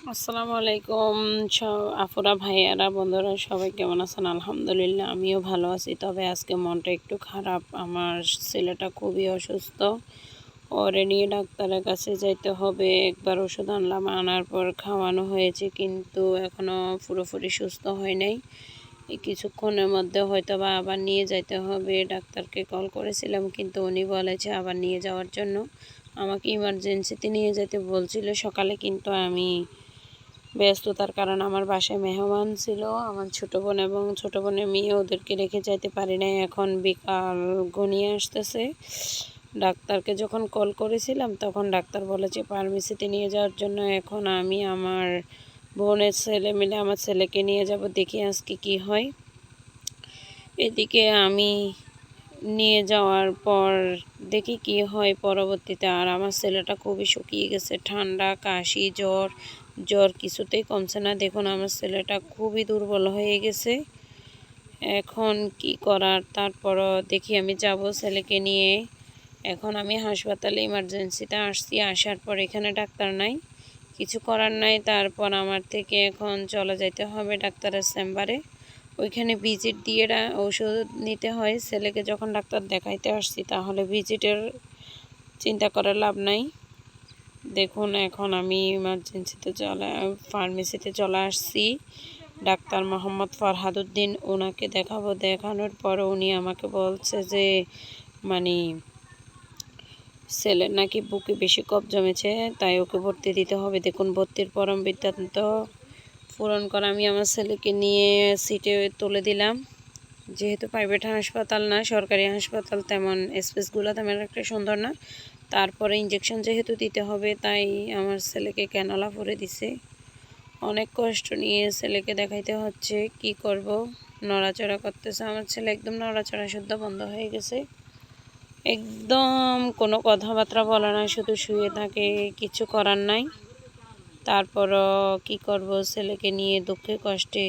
আসসালামু আলাইকুম। সব আফুরা ভাইয়ারা, বন্ধুরা সবাই কেমন আছেন? আলহামদুলিল্লাহ, আমিও ভালো আছি। তবে আজকে মনটা একটু খারাপ। আমার ছেলেটা খুবই অসুস্থ। ওরে নিয়ে ডাক্তারের কাছে যাইতে হবে। একবার ওষুধ আনলাম, আনার পর খাওয়ানো হয়েছে, কিন্তু এখনও পুরোপুরি সুস্থ হয় নাই। কিছুক্ষণের মধ্যে হয়তো বা আবার নিয়ে যাইতে হবে। ডাক্তারকে কল করেছিলাম, কিন্তু উনি বলেছে আবার নিয়ে যাওয়ার জন্য। আমাকে ইমার্জেন্সিতে নিয়ে যেতে বলছিল। সকালে কিন্তু আমি ব্যস্ততার কারণে আমার বাসায় মেহমান ছিল, আমার ছোটো বোন এবং ছোটো বোনের মেয়ে ওদেরকে রেখে যাইতে পারি নাই। এখন বিকাল ঘনিয়ে আসতেছে। ডাক্তারকে যখন কল করেছিলাম, তখন ডাক্তার বলেছে ফার্মেসিতে নিয়ে যাওয়ার জন্য এখন আমি আমার বোনের ছেলে মিলে আমার ছেলেকে নিয়ে যাব, দেখি আজকে কি হয়। এদিকে আমি নিয়ে যাওয়ার পর দেখি কি হয় পরবর্তীতে। আর আমার ছেলেটা খুবই শুকিয়ে গেছে, ঠান্ডা, কাশি, জ্বর জ্বর কিছুতেই কমছে না। দেখুন, আমার ছেলেটা খুবই দুর্বল হয়ে গেছে। এখন কি করার? তারপরও দেখি আমি যাব ছেলেকে নিয়ে। এখন আমি হাসপাতালে ইমার্জেন্সিতে আসছি, আসার পর এখানে ডাক্তার নাই। কিছু করার নাই, তারপর আমার থেকে এখন চলে যাইতে হবে ডাক্তারের চেম্বারে ওইখানে ভিজিট দিয়ে ওষুধ নিতে হয়। ছেলেকে যখন ডাক্তার দেখাইতে আসছি, তাহলে ভিজিটের চিন্তা করার লাভ নাই। দেখুন, এখন আমি ইমার্জেন্সিতে চলে ফার্মেসিতে চলে আসছি। ডাক্তার মোহাম্মদ ফরহাদুদ্দিন ওনাকে দেখাবো। দেখানোর পর উনি আমাকে বলছে যে মানে ছেলের নাকি বুকে বেশি কপ জমেছে, তাই ওকে ভর্তি দিতে হবে। দেখুন, ভর্তির পরম বৃত্তান্ত পূরণ করা। আমি আমার ছেলেকে নিয়ে সিটে তুলে দিলাম। যেহেতু প্রাইভেট হাসপাতাল না, সরকারি হাসপাতাল তেমন স্পেসগুলো তেমন একটা সুন্দর না। তারপরে ইঞ্জেকশন যেহেতু দিতে হবে, তাই আমার ছেলেকে ক্যানলা ভরে দিছে। অনেক কষ্ট নিয়ে ছেলেকে দেখাইতে হচ্ছে, কি করব? নড়াচড়া করতেছে। আমার ছেলে একদম নড়াচড়া, শুদ্ধ বন্ধ হয়ে গেছে। একদম কোনো কথাবার্তা বলে না, শুধু শুয়ে থাকে, কিছু করার নাই। তারপরও কি করব? ছেলেকে নিয়ে দুঃখে কষ্টে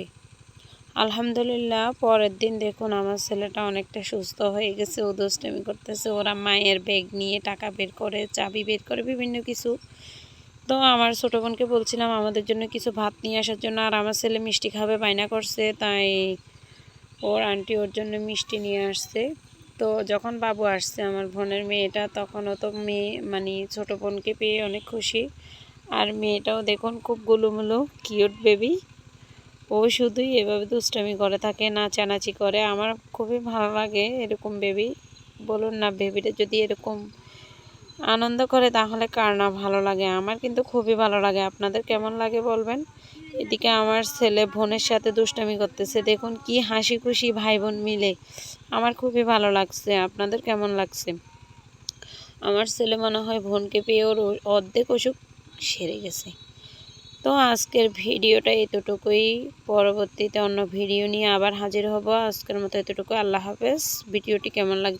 আলহামদুলিল্লাহ, পরের দিন দেখুন আমার ছেলেটা অনেকটা সুস্থ হয়ে গেছে, ও দুষ্টামি করতেছে, ওরা মায়ের ব্যাগ নিয়ে টাকা বের করে, চাবি বের করে, বিভিন্ন কিছু। তো আমার ছোটো বোনকে বলছিলাম আমাদের জন্য কিছু ভাত নিয়ে আসার জন্য, আর আমার ছেলে মিষ্টি খাবে, বায়না করছে, তাই ওর আন্টি ওর জন্য মিষ্টি নিয়ে আসছে। তো যখন বাবু আসছে, আমার বোনের মেয়েটা তখনও তো মেয়ে মানে ছোটো বোনকে পেয়ে অনেক খুশি। আর মেয়েটাও দেখুন খুব গুলুমুলু কিউট বেবি ও শুধুই এভাবে দুষ্টামি করে থাকে নাচানাচি করে। আমার খুবই ভালো লাগে এরকম বেবি। বলুন না বেবিটা যদি এরকম আনন্দ করে, তাহলে কার না ভালো লাগে? আমার কিন্তু খুবই ভালো লাগে। আপনাদের কেমন লাগে বলবেন? এদিকে আমার ছেলে বোনের সাথে দুষ্টামি করতেছে। দেখুন কি হাসি খুশি ভাই বোন মিলে। আমার খুবই ভালো লাগছে। আপনাদের কেমন লাগছে? আমার ছেলে মনে হয় বোনকে পেয়ে ওর অর্ধেক অসুখ সেরে গেছে। তো আজকের ভিডিওটা এতটুকুই। পরবর্তীতে অন্য ভিডিও নিয়ে আবার হাজির হব। আজকের মতো এতটুকু। আল্লাহ হাফেজ। ভিডিওটি কেমন লাগছে?